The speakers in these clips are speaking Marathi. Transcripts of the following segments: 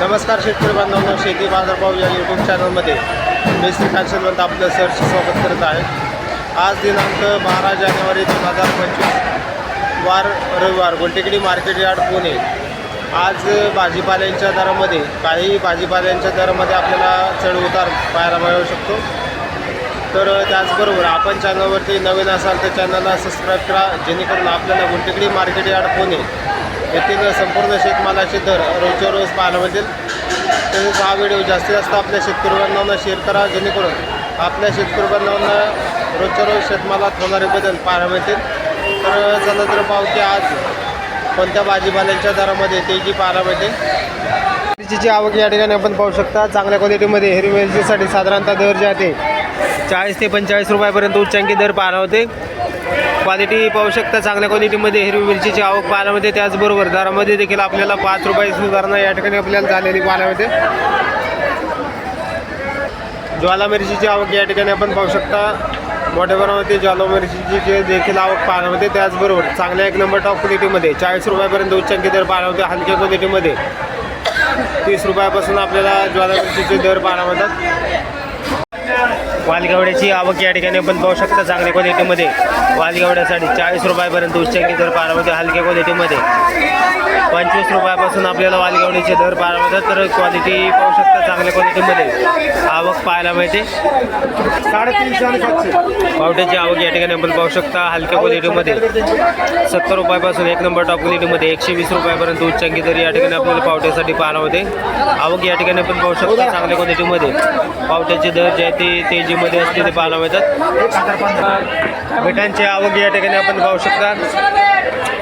नमस्कार शेतकरी बांधवांना शेती बाजारभाव या यूट्यूब चॅनलमध्ये मी श्रीकांत आपलं सरचे स्वागत करत आहे. आज दिनांक बारा जानेवारी दोन हजार पंचवीस वार रविवार गोलटेकडी मार्केट यार्ड पुणे. आज भाजीपाल्यांच्या दरामध्ये काही भाजीपाल्यांच्या दरामध्ये आपल्याला चढ उतार पाहायला मिळू शकतो. तर त्याचबरोबर आपण चॅनलवरती नवीन असाल तर चॅनलला सबस्क्राईब करा जेणेकरून आपल्याला गुंटेकडी मार्केट यार्ड पुणे येथील संपूर्ण शेतमालाचे दर रोजच्या रोज पाहायला मिळतील. तसेच हा व्हिडिओ जास्तीत जास्त आपल्या शेतकरी बांधवांना शेअर करा जेणेकरून आपल्या शेतकरी बांधवांना रोजच्या रोज शेतमालात होणारे बदल पाहायला मिळतील. तर चला तर पाहू की आज कोणत्या भाजीपाल्यांच्या दरामध्ये तेजी पाहायला मिळते. मिरचीची आवक या ठिकाणी आपण पाहू शकता. चांगल्या क्वालिटीमध्ये हिरवी मिरचीसाठी साधारणतः दर जे आहे ते चाळीस ते पंचेचाळीस रुपयापर्यंत उच्चांकी दर पाहायला होते. क्वालिटी पाहू शकता चांगल्या क्वालिटीमध्ये हिरवी मिरचीची आवक पाण्यामध्ये त्याचबरोबर दरामध्ये देखील आपल्याला पाच रुपये सुधारणा या ठिकाणी आपल्याला झालेली पाण्यामध्ये ज्वाला मिरचीची आवक या ठिकाणी आपण पाहू शकता. मोठ्या प्रमाणामध्ये ज्वाला मिरचीची जे देखील आवक पाण्यामध्ये त्याचबरोबर चांगल्या एक नंबर टॉप क्वालिटीमध्ये चाळीस रुपयापर्यंत उच्चांकी दर पाण्यामध्ये हलक्या क्वालिटीमध्ये तीस रुपयापासून आपल्याला ज्वाला मिरचीचे दर पाण्यामध्ये वालगावड्याची आवक या ठिकाणी आपण पाहू शकता चांगल्या क्वालिटीमध्ये वालगावड्यासाठी चाळीस रुपयापर्यंत उच्चांकी दर मिळते हलक्या क्वालिटीमध्ये पंचवीस रुपयापासून आपल्याला वालगावडीचे दर मिळतात तर क्वालिटी पाहू शकता चांगल्या क्वालिटीमध्ये आवक पाहायला मिळते. साडेतीनशे आणि सातशे. पावट्याची आवक या ठिकाणी आपण पाहू शकता हलक्या क्वालिटीमध्ये सत्तर रुपयापासून एक नंबर टॉप क्वालिटीमध्ये एकशे वीस रुपयापर्यंत उच्चांकी दर या ठिकाणी आपल्याला पावट्यासाठी पाहायला होते आवक या ठिकाणी आपण पाहू शकता चांगल्या क्वालिटीमध्ये पावट्याचे दर जे आहे ते मध्ये असते ते पाहायला मिळतात. एक आवक या ठिकाणी आपण पाहू शकता.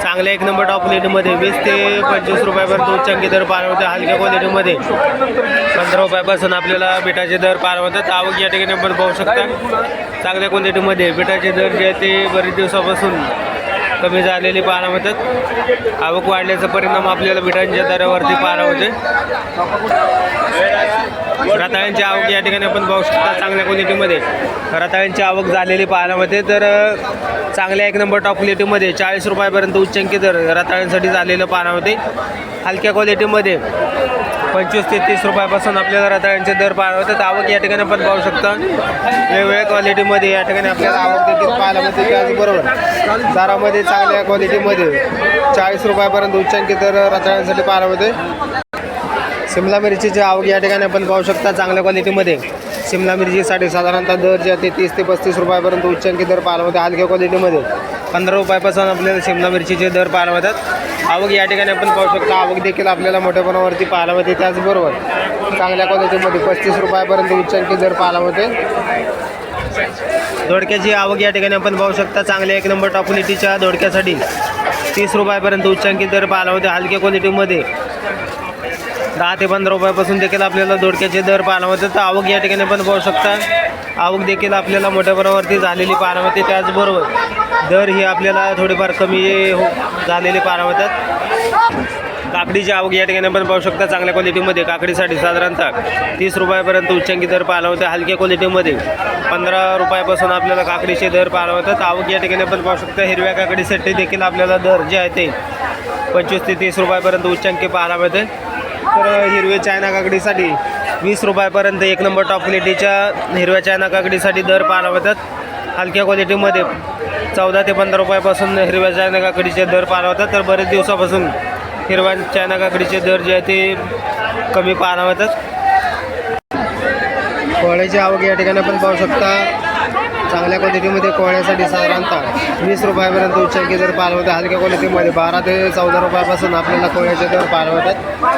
चांगल्या एक नंबर टॉप क्वालिटीमध्ये वीस ते पंचवीस रुपयापर्यंत उच्चांकी दर पाहायला होते हलक्या क्वालिटीमध्ये पंधरा रुपयापासून आपल्याला बिटाचे दर पाहायला होतात. आवक या ठिकाणी आपण पाहू शकता. चांगल्या क्वालिटीमध्ये बिटाचे दर जे आहे ते बरेच दिवसापासून कमी झालेली पाहायला मिळतात आवक वाढल्याचा परिणाम आपल्याला बिटांच्या दरावरती पाहायला होते. रताळ्यांची आवक या ठिकाणी आपण पाहू शकता चांगल्या क्वालिटीमध्ये रताळ्यांची आवक झालेली पाहायला मिळते तर चांगल्या एक नंबर टॉप क्वालिटीमध्ये चाळीस रुपयापर्यंत उच्चांकी दर रताळ्यांसाठी झालेलं पाहायला होते. हलक्या क्वालिटीमध्ये पंचवीस ते तीस रुपयापासून आपल्याला रताळ्यांचे दर पाहायला होतात आवक या ठिकाणी पण पाहू शकता. वेगवेगळ्या क्वालिटीमध्ये या ठिकाणी आपल्याला आवक देखील पाहायला मिळते. त्याचबरोबर दरामध्ये चांगल्या क्वालिटीमध्ये चाळीस रुपयापर्यंत उच्चांकी दर रताळ्यांसाठी पाहायला मिळते. शिमला मिरचीची आवक या ठिकाणी आपण पाहू शकता चांगल्या क्वालिटीमध्ये शिमला मिरचीसाठी साधारणतः दर जे आहे ते तीस ते पस्तीस रुपयापर्यंत उच्चांकी दर पाहायला होते हलक्या क्वालिटीमध्ये पंधरा रुपयापासून आपल्याला शिमला मिरचीचे दर पाहायला मिळतात. आवक या ठिकाणी आपण पाहू शकता. आवक देखील आपल्याला मोठ्या प्रमाणावरती पाहायला मिळते. त्याचबरोबर चांगल्या क्वालिटीमध्ये पस्तीस रुपयापर्यंत उच्चांकी दर पाहायला मिळते. दोडक्याची आवक या ठिकाणी आपण पाहू शकता. चांगल्या एक नंबर टॉप क्वालिटीच्या दोडक्यासाठी तीस रुपयापर्यंत उच्चांकी दर पाहायला होते हलक्या क्वालिटीमध्ये दहा ते पंधरा रुपयापासून देखील आपल्याला दोडक्याचे दर पाहायला मिळतात. तर आवक या ठिकाणी पण पाहू शकता. आवक देखील आपल्याला मोठ्या प्रमाणावरती झालेली पाहायला मिळते. त्याचबरोबर दर ही आपल्याला थोडीफार कमी हो झालेली पाहायला मिळतात. काकडीची आवक या ठिकाणी पण पाहू शकता. चांगल्या क्वालिटीमध्ये काकडीसाठी साधारणतः तीस रुपयापर्यंत उच्चांकी दर पाहायला होते हलक्या क्वालिटीमध्ये पंधरा रुपयापासून आपल्याला काकडीचे दर पाहायला होतात आवक या ठिकाणी पण पाहू शकता. हिरव्या काकडीसाठी देखील आपल्याला दर जे आहे ते पंचवीस ते तीस रुपयापर्यंत उच्चांकी पाहायला मिळते. तर हिरवे चायना काकडीसाठी वीस रुपयापर्यंत एक नंबर टॉप क्वालिटीच्या हिरव्या चायना काकडीसाठी दर पाहायला मिळतात हलक्या क्वालिटीमध्ये चौदा ते पंधरा रुपयापासून हिरव्या चायना काकडीचे दर पाहायला होतात तर बरेच दिवसापासून हिरव्या चायना काकडीचे दर जे आहे ते कमी पाहायला मिळतात कोहळ्याची आवक या ठिकाणी पण पाहू शकता. चांगल्या क्वालिटीमध्ये कोहळ्यासाठी साधारणतः वीस रुपयापर्यंत उच्चांकी दर पाहायला होते हलक्या क्वालिटीमध्ये बारा ते चौदा रुपयापासून आपल्याला कोहळ्याचे दर पाहायला होतात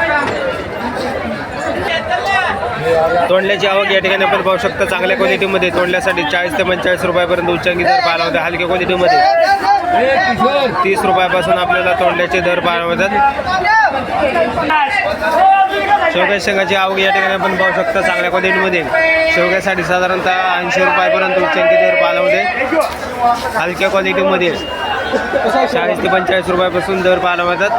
तोंडल्याची आवक या ठिकाणी आपण पाहू शकता. चांगल्या क्वालिटीमध्ये तोंडल्यासाठी चाळीस ते पंचेचाळीस रुपयापर्यंत उच्चांकी दर पाहायला होते. हलक्या क्वालिटीमध्ये तीस रुपयापासून आपल्याला तोंडल्याचे दर पाहायला होतात शेवग्या शेंगाची आवक या ठिकाणी आपण पाहू शकता. चांगल्या क्वालिटीमध्ये शेवग्यासाठी साधारणतः ऐंशी रुपयापर्यंत उच्चांकी दर पाहायला होते. हलक्या क्वालिटीमध्ये चाळीस ते पंचेचाळीस रुपयापासून दर पाहायला मिळतात.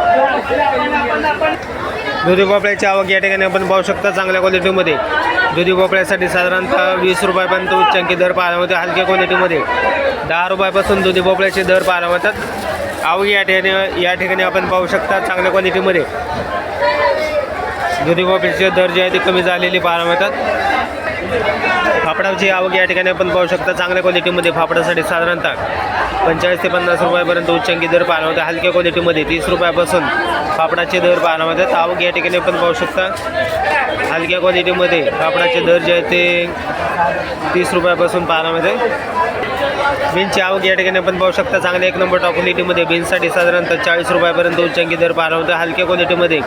दुधी भोपळ्याची आवक या ठिकाणी आपण पाहू शकता चांगल्या क्वालिटीमध्ये दुधी भोपळ्यासाठी साधारणतः वीस रुपयापर्यंत उच्चांकी दर पाहायला होते हलक्या क्वालिटीमध्ये दहा रुपयापासून दुधी भोपळ्याचे दर पाहायला मिळतात. आवक या ठिकाणी या ठिकाणी आपण पाहू शकता चांगल्या क्वालिटीमध्ये दुधी भोपळ्याचे दर जे आहे ते कमी झालेली पाहायला मिळतात. फाफडाची आवक या ठिकाणी आपण पाहू शकता. चांगल्या क्वालिटीमध्ये फाफडासाठी साधारणतः पंचाळीस ते पन्नास रुपयापर्यंत उच्चांकी दर पाहायला होता हलक्या क्वालिटीमध्ये तीस रुपयापासून फाफडाचे दर पाहायला मिळतात. आवक या ठिकाणी आपण पाहू शकता. हलक्या क्वालिटीमध्ये फाफडाचे दर जे आहे ते तीस रुपयापासून पाहायला मिळते बीनची आवक या ठिकाणी आपण पाहू शकता. चांगल्या एक नंबर टॉप क्वालिटीमध्ये बीनसाठी साधारणतः चाळीस रुपयापर्यंत उच्चांकी दर पाहायला हलक्या क्वालिटीमध्ये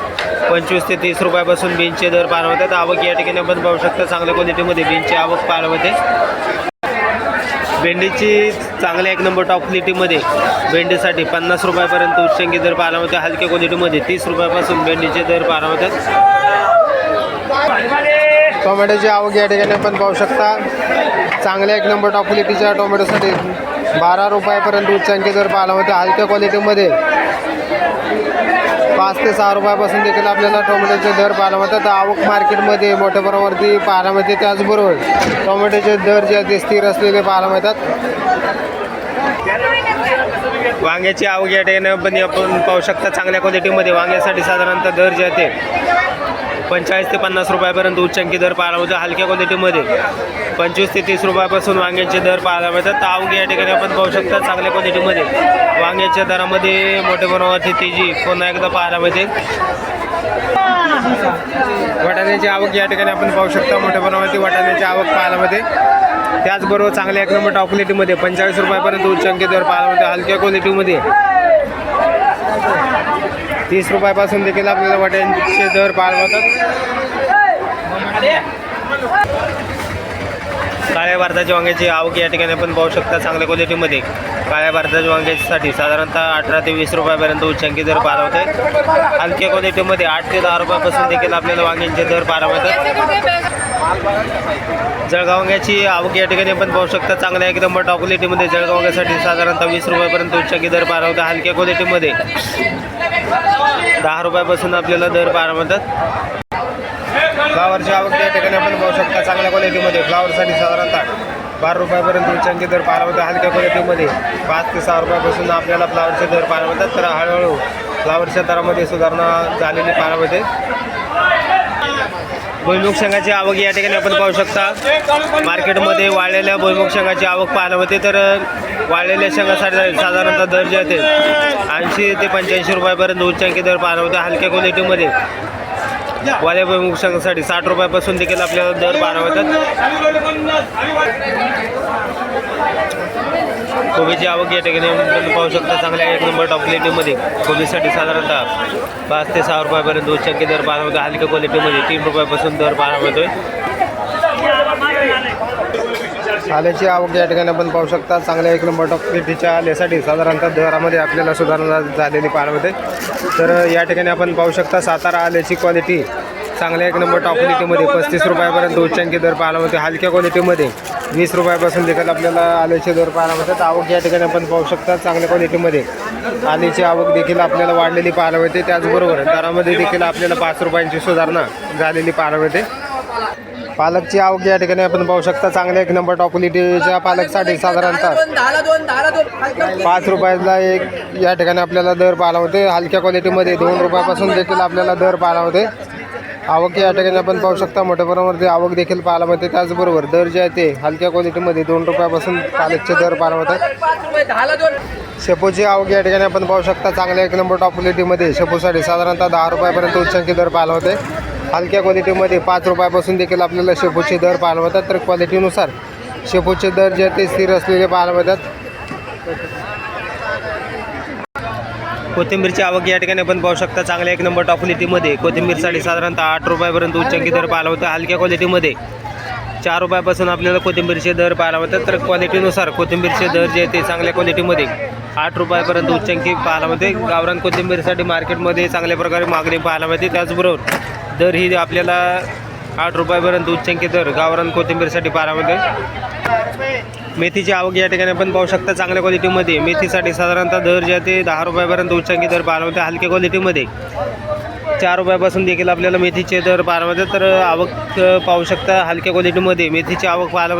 पंचवीस ते तीस रुपयापासून बीनचे दर पाहायला होतात आवक या ठिकाणी आपण पाहू शकता. चांगल्या क्वालिटीमध्ये बीनची आवक पाहायला होते भेंडीची चांगल्या एक नंबर टॉप क्वालिटीमध्ये भेंडीसाठी पन्नास रुपयापर्यंत उच्चंकी दर पाहायला होते हलक्या क्वालिटीमध्ये तीस रुपयापासून भेंडीचे दर पाहायला होतात टोमॅटोची आवक या ठिकाणी आपण पाहू शकता. चांगल्या एक नंबर टॉप क्वालिटीच्या टोमॅटोसाठी बारा रुपयापर्यंत उच्चांकी दर पाहायला होते हलक्या क्वालिटीमध्ये पाच ते सहा रुपयापासून देखील आपल्याला टोमॅटोचे दर पाहायला मिळतात. आवक मार्केटमध्ये मोठ्या प्रमाणावरती पाहायला मिळते. त्याचबरोबर टोमॅटोचे दर जे आहेत ते स्थिर असलेले पाहायला मिळतात. वांग्याची आवक या ठिकाणी पण आपण पाहू शकता चांगल्या क्वालिटीमध्ये वांग्यासाठी साधारणतः दर जे आहे ते पंचेचाळीस ते पन्नास रुपयापर्यंत उच्चांकी दर पाहायला मिळतो. हलक्या क्वालिटीमध्ये पंचवीस ते तीस रुपयापासून वांग्याचे दर पाहायला मिळतात. तर आवक या ठिकाणी आपण पाहू शकता चांगल्या क्वालिटीमध्ये वांग्याच्या दरामध्ये मोठ्या प्रमाणावरती तेजी. पुन्हा एकदा पाहायला मिळते. वाटाण्याची आवक या ठिकाणी आपण पाहू शकता. मोठ्या प्रमाणावरती वाटाण्याची आवक पाहायला मिळते. त्याचबरोबर चांगल्या एक नंबर टॉप क्वालिटीमध्ये पंचेचाळीस रुपयापर्यंत उच्चांकी दर पाहायला मिळते. हलक्या क्वालिटीमध्ये तीस रुपयापासून देखील आपल्याला वाट्यांचे दर पार मिळतात काळ्या भारताच्या वांग्याची आवक या ठिकाणी आपण पाहू शकता चांगल्या क्वालिटीमध्ये काळ्या भारताच्या वांग्यासाठी साधारणतः अठरा ते वीस रुपयापर्यंत उच्चांकी दर पाहायला होते हलक्या क्वालिटीमध्ये आठ ते दहा रुपयापासून देखील आपल्याला वांग्यांचे दर पाहायला जळगावंग्याची आवक या ठिकाणी आपण पाहू शकता. चांगल्या एक नंबर टॉप क्वालिटीमध्ये जळगावंग्यासाठी साधारणतः वीस रुपयापर्यंत उच्चांकी दर पाहायला होता. हलक्या क्वालिटीमध्ये दहा रुपयापासून आपल्याला दर पाहायला म्हणतात. फ्लावरची आवक या ठिकाणी आपण पाहू शकता. चांगल्या क्वालिटीमध्ये फ्लावरसाठी साधारणतः बारा रुपयापर्यंत उच्चांकी दर पाहायला होता. हलक्या क्वालिटीमध्ये पाच ते सहा रुपयापासून आपल्याला फ्लावरचे दर पाहायला मिळतात तर हळूहळू फ्लावरच्या दरामध्ये सुधारणा झालेली पाहायला मिळते. भुईमुग संघाची आवक या ठिकाणी आपण पाहू शकता. मार्केटमध्ये वाळलेल्या भुईमुग संघाची आवक पाहायला होते तर वाळलेल्या संघासाठी साधारणतः दर जे होते ऐंशी ते पंच्याऐंशी रुपयापर्यंत उच्चांकी दर पाहायला होते. हलक्या क्वालिटीमध्ये वाल्या भुईमुग संघासाठी साठ रुपयापासून देखील आपल्याला दर पाहायला होतात. कोबीची आवक या ठिकाणी पाहू शकता चांगल्या एक नंबर टॉप क्वालिटीमध्ये कोबीसाठी साधारणतः पाच ते सहा रुपयापर्यंत उच्चांकी दर पाहायला मिळतो हलक्या क्वालिटीमध्ये तीन रुपयापासून दर पाहायला होतोय आल्याची आवक या ठिकाणी आपण पाहू शकता. चांगल्या एक नंबर टॉप क्वालिटीच्या आल्यासाठी साधारणतः दरामध्ये आपल्याला सुधारणा झालेली पाहायला तर या ठिकाणी आपण पाहू शकता सातारा आल्याची क्वालिटी चांगल्या एक नंबर टॉप क्वालिटीमध्ये पस्तीस रुपयापर्यंत उच्चांकी दर पाहायला मिळते हलक्या क्वालिटीमध्ये वीस रुपयापासून देखील आपल्याला आल्याचे दर पाहायला मिळतात. आवक या ठिकाणी आपण पाहू शकता चांगल्या क्वालिटीमध्ये. आल्याची आवक देखील आपल्याला वाढलेली पाहायला मिळते. त्याचबरोबर दरामध्ये देखील आपल्याला पाच रुपयांची सुधारणा झालेली पाहायला मिळते. पालकची आवक या ठिकाणी आपण पाहू शकता. चांगल्या एक नंबर टॉप क्वालिटीच्या पालकसाठी साधारणतः पाच रुपयाला एक या ठिकाणी आपल्याला दर पाहायला होते हलक्या क्वालिटीमध्ये दोन रुपयापासून देखील आपल्याला दर पाहायला होते आवक या ठिकाणी आपण पाहू शकता मोठ्या प्रमाणामध्ये आवक देखील पाहायला मिळते. त्याचबरोबर दर जे आहे ते हलक्या क्वालिटीमध्ये दोन रुपयापासून पालकचे दर पाहायला मिळतात. शेपूची आवक या ठिकाणी आपण पाहू शकता चांगल्या एक नंबर टॉप क्वालिटीमध्ये शेपूसाठी साधारणतः दहा रुपयापर्यंत उच्चांकी दर पाहायला होते हलक्या क्वालिटीमध्ये पाच रुपयापासून देखील आपल्याला शेपूचे दर पाहायला मिळतात. तर क्वालिटीनुसार शेपूचे दर जे आहेत ते स्थिर असलेले पाहायला मिळतात. कोथिंबीरची आवक या ठिकाणी आपण पाहू शकता. चांगल्या एक नंबर टॉप क्वालिटीमध्ये कोथिंबीरसाठी साधारणतः आठ रुपयापर्यंत उच्चांकी दर पाहायला होता हलक्या क्वालिटीमध्ये चार रुपयापासून आपल्याला कोथिंबीरचे दर पाहायला मिळतात. तर क्वालिटीनुसार कोथिंबीरचे दर जे ते चांगल्या क्वालिटीमध्ये आठ रुपयापर्यंत उच्चांकी पाहायला मिळते. गावरान कोथिंबीरसाठी मार्केटमध्ये चांगल्या प्रकारे मागणी पाहायला मिळते. त्याचबरोबर दर ही आपल्याला आठ रुपयापर्यंत उच्चांकी दर गावरान कोथिंबीरसाठी पाहायला मिळते. मेथीची आवक या ठिकाणी आपण पाहू शकता चांगल्या क्वालिटीमध्ये. मेथीसाठी साधारणतः दर जे आहे ते दहा रुपयापर्यंत उच्चांकी दर पाहायला हलक्या क्वालिटीमध्ये. चार रुपयापासून देखील आपल्याला मेथीचे दर पाहायला तर आवक पाहू शकता हलक्या क्वालिटीमध्ये मेथीची आवक पाहायला